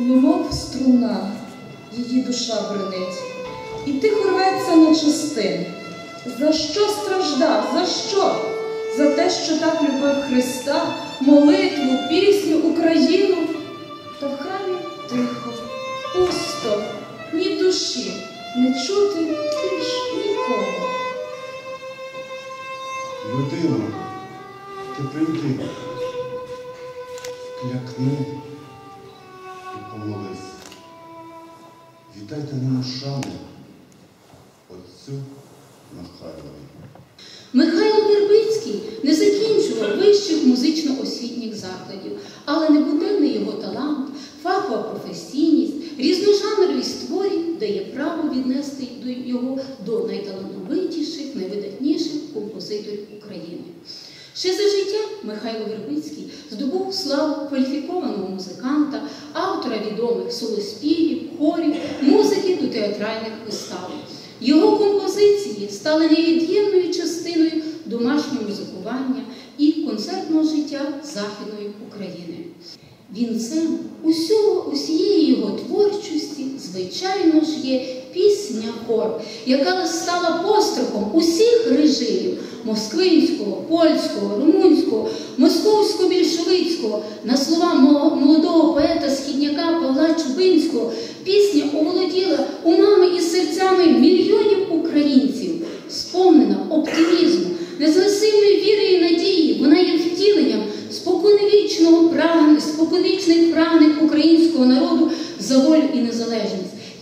немов струна, її душа бренить, і тихо рветься на частини. За що страждав? За що? За те, що так любив Христа, молитву, пісню, Україну. Та в храмі тихо, пусто, ні душі, не чути більш нікого. Людино, ти прийди, клякни Віддайте нам шану Отцю Михайлові. Михайло Вербицький не закінчував вищих музично-освітніх закладів, але небуденний його талант, фахова професійність, різножанровість творів дає право віднести його до найталановитіших, найвидатніших. Ще за життя Михайло Вербицький здобув славу кваліфікованого музиканта, автора відомих солоспівів, хорів, музики до театральних вистав. Його композиції стали невід'ємною частиною домашнього музикування і концертного життя Західної України. Вінцем усього, усієї його творчості, звичайно ж, є пісня хор, яка стала пострахом усіх режимів москвинського, польського, румунського, московсько-більшовицького, на слова молодого поета-східняка Павла Чубинського,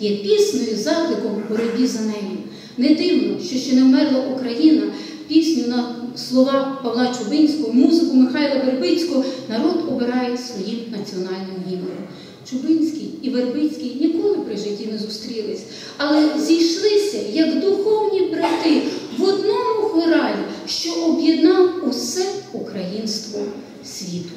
Є піснею закликом в боротьбі за нею. Не дивно, що ще не вмерла Україна. Пісню на слова Павла Чубинського, музику Михайла Вербицького народ обирає своїм національним гімном. Чубинський і Вербицький ніколи при житті не зустрілись, але зійшлися як духовні брати в одному хоралі, що об'єднав усе українство світу.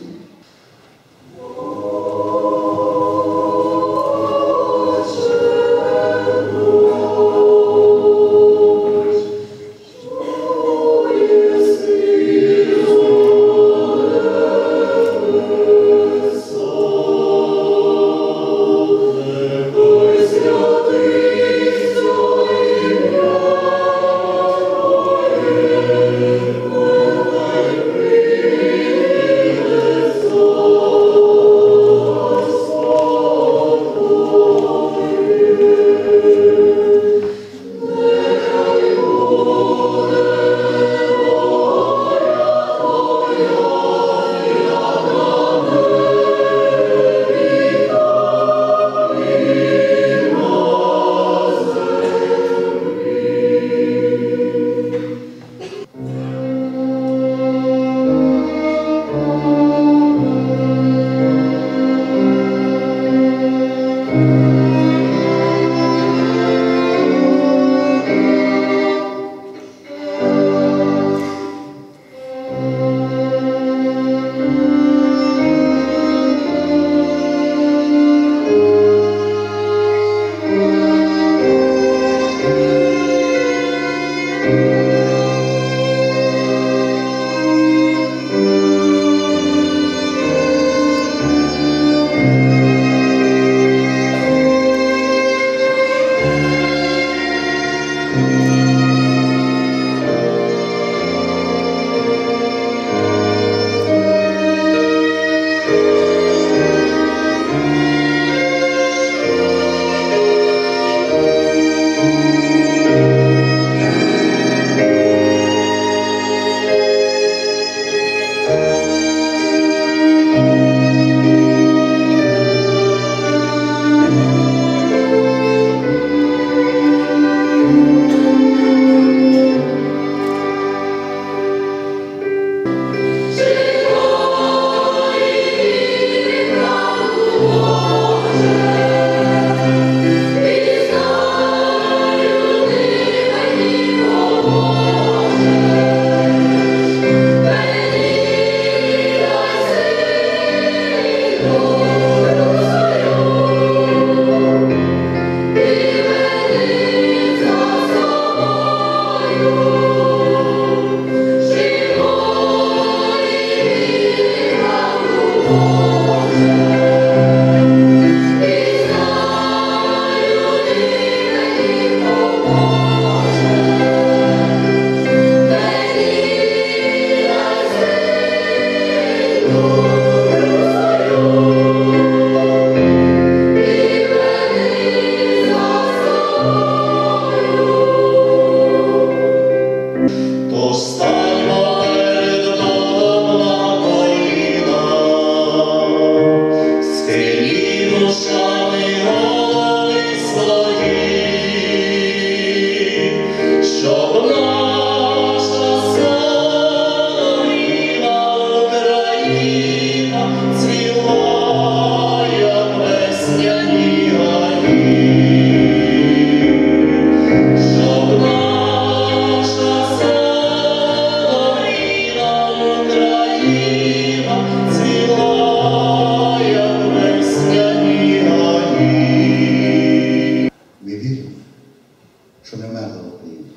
Що не вмерла Україна.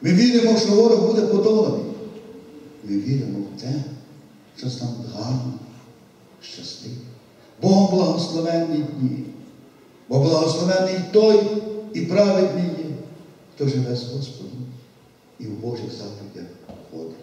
Ми віримо, що ворог буде подоланий. Ми віримо в те, що стане гарно, щасливо. Богом благословенні дні. Бо благословений той і праведний є, хто живе з Господом і в Божих заповідях ходить.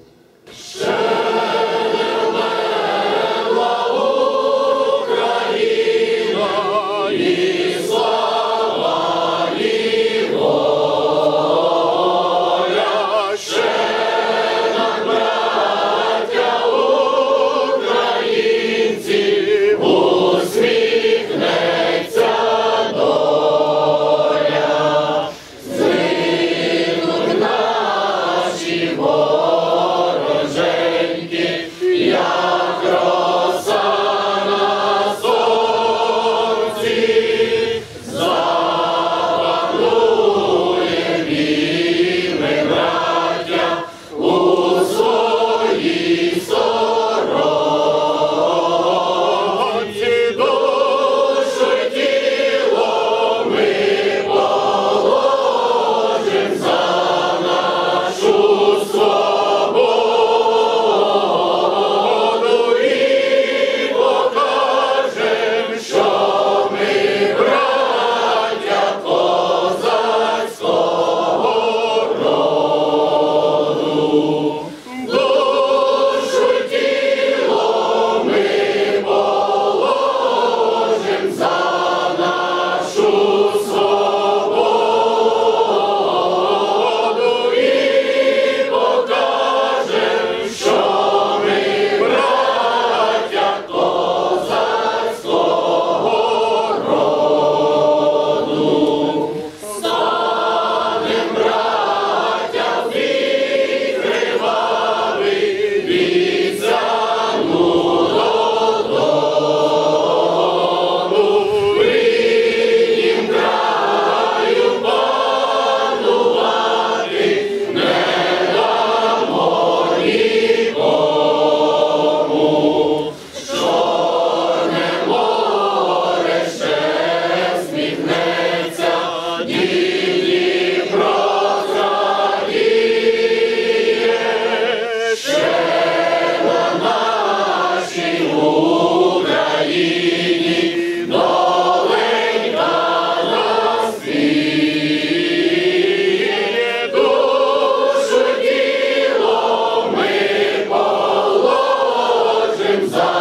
James.